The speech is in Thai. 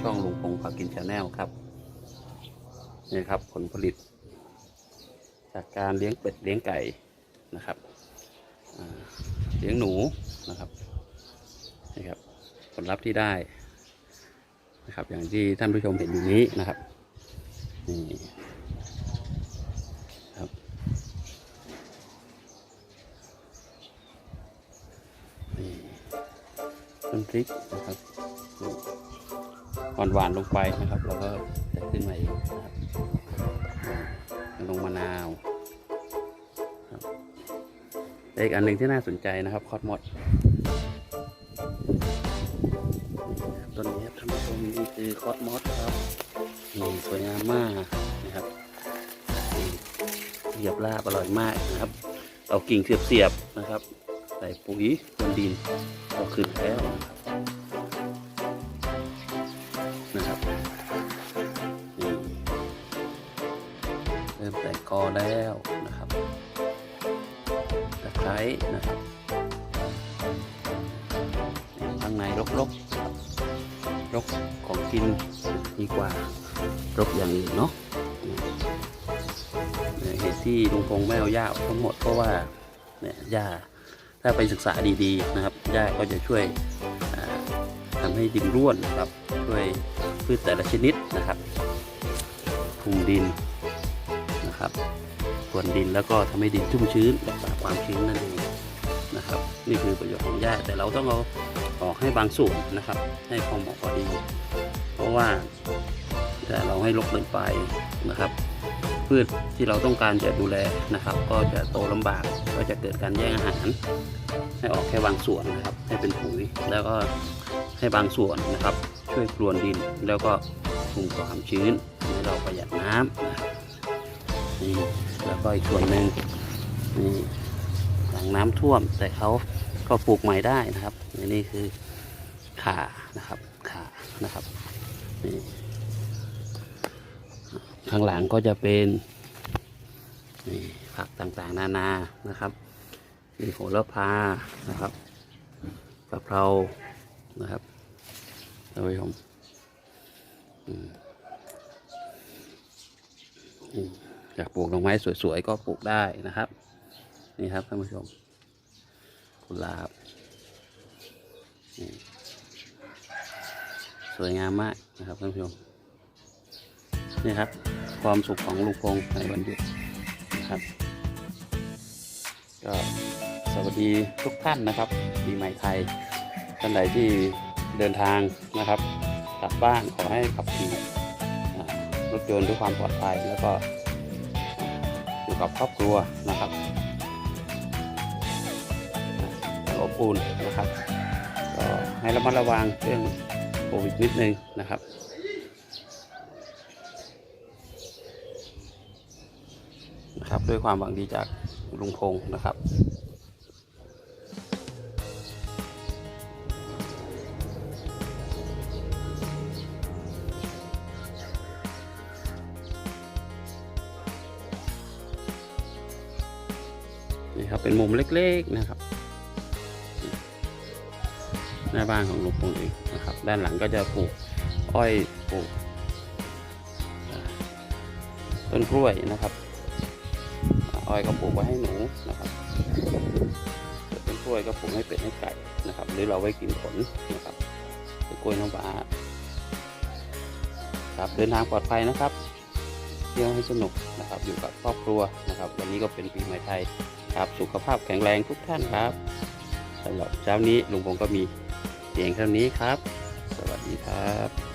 ช่องลุงพงศ์พากินชาแนลครับนี่ครับผลผลิต จากการเลี้ยงเป็ดเลี้ยงไก่นะครับเลี้ยงหนูนะครับนี่ครับผลลัพธ์ที่ได้นะครับ อย่างที่ท่านผู้ชมเห็นอยู่นี้นะครับนี่ครับนี่ต้นพริกนะครับ หวานหวานๆลงไปนะครับ เราก็จะขึ้นมาเองนะครับลงมะนาวอีกอันหนึ่งที่น่าสนใจนะครับ คอสมอดต้นนี้ครับท่านผู้ชมนี่คือคอสมอสครับนี่สวยงามมากนะครับมีเหยียบลาบอร่อยมากนะครับ เอากิ่งเสียบๆนะครับ ใส่ปุ๋ยบนดินก็ขึ้นแล้วนะครับ กอแล้วนะครับตะไคร้นะครับข้างในรกๆรับรกของกินดีกว่ารกอย่างอื่นเนาะเหตุที่ลุงพงไม่เอาหญ้าทั้งหมดเพราะว่าเนี่ยหญ้าถ้าไปศึกษาดีๆนะครับหญ้าก็จะช่วยอ่าทำให้ดินร่วนนะครับช่วยพืชแต่ละชนิดนะครับคุมดิน นะครับพรวนดินแล้วก็ทำให้ดินชุ่มชื้นรักษาความชื้นนั่นเองนะครับ นี่คือประโยชน์ของหญ้าแต่เราต้องเอาออกให้บางส่วนนะครับ ให้พอเหมาะพอดี เพราะว่าแต่เราให้ลกเกินไปนะครับ พืชที่เราต้องการจะดูแลนะครับ ก็จะโตลำบากก็จะเกิดการแย่งอาหาร ให้ออกแค่บางส่วนนะครับ ให้เป็นปุ๋ยแล้วก็ให้บางส่วนนะครับ ช่วยกลวนดินแล้วก็คุมความชื้นให้เราประหยัดน้ำ นี่แล้วก็อีกส่วนหนึ่งนี่หลังน้ำท่วม แต่เขาก็ปลูกใหม่ได้นะครับนนี่คือขานะครับขานะครับนี่ข้างหลังก็จะเป็นนี่ผักต่างๆ นานานะครับมีโหระพานะครับกะเพรานะครับท่านผู้ชมอืม อยากปลูกดอกไม้สวยๆก็ปลูกได้นะครับ นี่ครับท่านผู้ชมกุหลาบสวยงามมากนะครับท่านผู้ชมนี่ครับ ความสุขของลูกพงในวันหยุดนะครับ ก็สวัสดีทุกท่านนะครับปีใหม่ไทยท่านใดที่เดินทางนะครับ กลับบ้านขอให้ขับขี่รถยนต์ด้วยความปลอดภัยแล้วก็ อยู่กับครอบครัวนะครับอบอุ่นนะครับก็ให้ระมัดระวังเรื่องโควิดนิดนึงนะครับนะครับด้วยความหวังดีจากลุงพงศ์นะครับ นี่ครับเป็นมุมเล็กๆนะครับ หน้าบ้านของลุงพงษ์เองนะครับ ด้านหลังก็จะปลูกอ้อยปลูกต้นกล้วยนะครับอ้อยก็ปลูกไว้ให้หนูนะครับต้นกล้วยก็ปลูกให้เป็ดให้ไก่นะครับ หรือเราไว้กินผลนะครับกล้วยน้ำว้าครับเดินทางปลอดภัยนะครับ ที่ยวให้สนุกนะครับอยู่กับครอบครัวนะครับ วันนี้ก็เป็นปีใหม่ไทยครับสุขภาพแข็งแรงทุกท่านครับสำหรับเช้านี้ลุงพงก็มีเพียงเท่านี้ครับ สวัสดีครับ